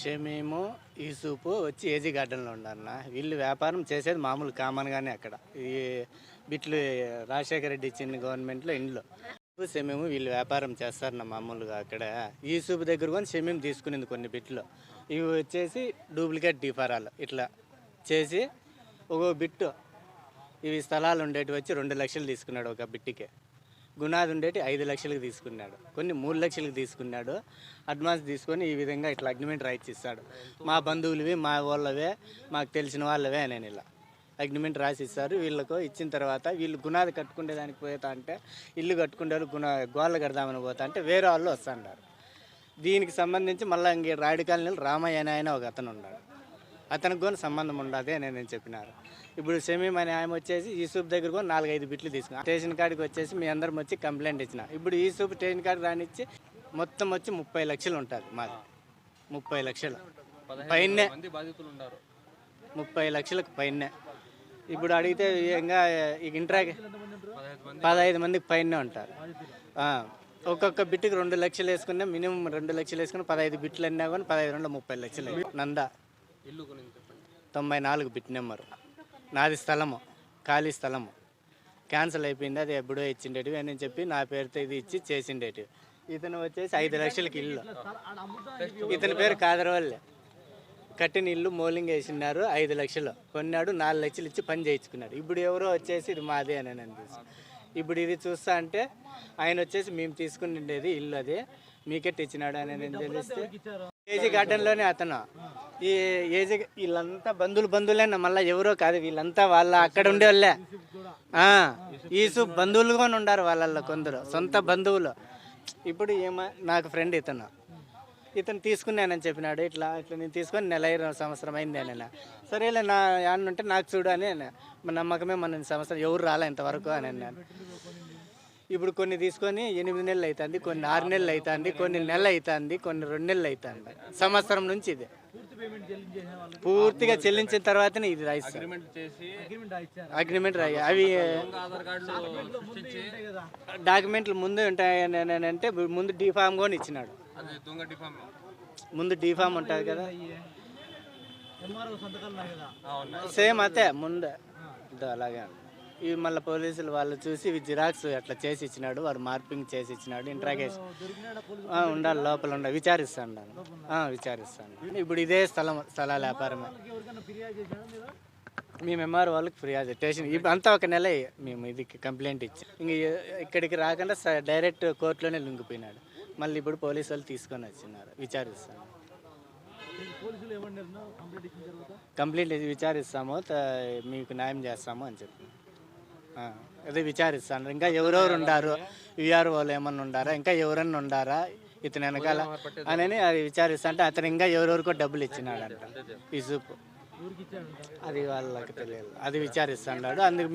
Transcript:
షమీము యూసుఫ్ వచ్చి ఏజీ గార్డెన్లో ఉన్నారన్న వీళ్ళు వ్యాపారం చేసేది మామూలు కామన్గానే అక్కడ. ఈ బిట్లు రాజశేఖర రెడ్డి ఇచ్చిన గవర్నమెంట్లో ఇండ్లు. షమీము వీళ్ళు వ్యాపారం చేస్తారన్న మామూలుగా అక్కడ. యూసుఫ్ దగ్గర కొని షమీం తీసుకునేది కొన్ని బిట్లు. ఇవి వచ్చేసి డూప్లికేట్ డిఫారాలు. ఇట్లా చేసి ఒక బిట్టు ఇవి స్థలాలు ఉండేటివి వచ్చి రెండు లక్షలు తీసుకున్నాడు ఒక బిట్టికి. గుణాది ఉండేటి ఐదు లక్షలకు తీసుకున్నాడు. కొన్ని మూడు లక్షలకు తీసుకున్నాడు. అడ్వాన్స్ తీసుకొని ఈ విధంగా ఇట్లా అగ్రిమెంట్ రాయించి ఇస్తాడు మా బంధువులవి మా వాళ్ళవే మాకు తెలిసిన వాళ్ళవే నేను ఇలా అగ్రిమెంట్ రాసి ఇస్తారు వీళ్ళకు ఇచ్చిన తర్వాత వీళ్ళు గుణాది కట్టుకునేదానికి పోతా అంటే ఇల్లు కట్టుకునే వాళ్ళు గుణ గోళ్ళ కడదామని పోతా అంటే వేరే వాళ్ళు వస్తుంటారు దీనికి సంబంధించి మళ్ళీ ఇంకే రాయుడు రామయ్య అనే ఆయన ఒక అతను ఉన్నాడు. అతనికి కూడా సంబంధం ఉండదే నేను చెప్పినారు. ఇప్పుడు షమీం అనే ఆయన వచ్చేసి యూసుఫ్ దగ్గర కూడా నాలుగైదు బిట్లు తీసుకున్నా. స్టేషన్ కాడికి వచ్చేసి మీ అందరం వచ్చి కంప్లైంట్ ఇచ్చిన. ఇప్పుడు యూసుఫ్ స్టేషన్ కాడికి రానిచ్చి మొత్తం వచ్చి ముప్పై లక్షలు ఉంటుంది మాది. ముప్పై లక్షలు. పైనే ముప్పై లక్షలకు పైనే. ఇప్పుడు అడిగితే ఇంకా ఇంట్రా పదహైదు మంది. పదహైదు మందికి పైనే ఉంటారు. ఒక్కొక్క బిట్టుకి రెండు లక్షలు వేసుకున్నా మినిమం రెండు లక్షలు వేసుకుని పదహైదు బిట్లు అన్నా కానీ పదహైదు రెండు ముప్పై లక్షలు నందా తొంభై నాలుగు బిట్ నెంబరు. నాది స్థలము ఖాళీ స్థలము. క్యాన్సిల్ అయిపోయింది అది ఎప్పుడో ఇచ్చిండేటివి అని చెప్పి నా పేరుతో ఇది ఇచ్చి చేసిండేటివి. ఇతను వచ్చేసి ఐదు లక్షలకి ఇల్లు. ఇతని పేరు కాదరవల్లే. కట్టిన ఇల్లు మోలింగ్ వేసినారు ఐదు లక్షలు. కొన్నాడు నాలుగు లక్షలు ఇచ్చి పని చేయించుకున్నాడు. ఇప్పుడు ఎవరో వచ్చేసి ఇది మాదే అని అని అనిపిస్తుంది ఇప్పుడు ఇది చూస్తా అంటే ఆయన వచ్చేసి మేము తీసుకునిండేది ఇల్లు అది మీకెట్ ఇచ్చినాడు అని తెలిస్తే ఏజీ గార్డెన్లోనే అతను. ఈ ఏజీ వీళ్ళంతా బంధువులు బంధువులేనా? మళ్ళీ ఎవరో కాదు వీళ్ళంతా వాళ్ళ అక్కడ ఉండే వాళ్ళే ఈసు బంధువులుగానే ఉండారు వాళ్ళల్లో కొందరు సొంత బంధువులు. ఇప్పుడు ఏమో నాకు ఫ్రెండ్ ఇతను. ఇతను తీసుకున్నానని చెప్పినాడు ఇట్లా ఇట్లా నేను తీసుకొని నెల ఇరవై సంవత్సరం అయింది అని సరేలే నా యాన్న ఉంటే నాకు చూడు అని మన నమ్మకమే మన సంవత్సరం ఎవరు రాలే ఇంతవరకు అని అన్నాను. ఇప్పుడు కొన్ని తీసుకొని ఎనిమిది నెలలు అవుతుంది కొన్ని ఆరు నెలలు అవుతుంది కొన్ని నెలలు అవుతుంది కొన్ని రెండు నెలలు అవుతుంది సంవత్సరం నుంచి ఇది. పూర్తిగా చెల్లించిన తర్వాతనే ఇది రాయిస్తారు అగ్రిమెంట్ చేసి అగ్రిమెంట్ రాయి అవి డాక్యుమెంట్లు ముందు ఉంటాయని అని అంటే ముందు డిఫామ్ కూడా ఇచ్చినాడు. అది దొంగ డిఫామ్ ముందు డిఫామ్ ఉంటుంది కదా. అవునా. సేమ్ అతే ముందు. అలాగే ఇవి మళ్ళీ పోలీసులు వాళ్ళు చూసి ఇవి జిరాక్స్ అట్లా చేసి ఇచ్చినాడు వాడు మార్పింగ్ చేసి ఇచ్చినాడు ఇంట్రాగేషన్ ఉండాలి లోపల ఉండాలి విచారిస్తాను విచారిస్తాను. ఇప్పుడు ఇదే స్థలం స్థలాల వ్యాపారమే. మేము ఎంఆర్ వాళ్ళకి ఫిర్యాదు స్టేషన్ ఇప్పుడు అంతా ఒక నెల మేము ఇది కంప్లైంట్ ఇచ్చి. ఇంక ఇక్కడికి రాకుండా డైరెక్ట్ కోర్టులోనే లొంగిపోయినాడు. మళ్ళీ ఇప్పుడు పోలీసు వాళ్ళు తీసుకొని వచ్చినారు విచారిస్తాను. కంప్లైంట్ విచారిస్తాము మీకు న్యాయం చేస్తాము అని చెప్పి అదే విచారిస్తాను. ఇంకా ఎవరెవరు ఉండారు? విఆర్ వాళ్ళు ఏమన్నా ఉండారా? ఇంకా ఎవరన్నా ఉండారా? ఇతను వెనకాల అని అది విచారిస్తా అంటే అతను ఇంకా ఎవరెవరికో డబ్బులు ఇచ్చినాడంట. యూసుఫ్ అది వాళ్ళకి తెలియదు. అది విచారిస్తాడు అందుకు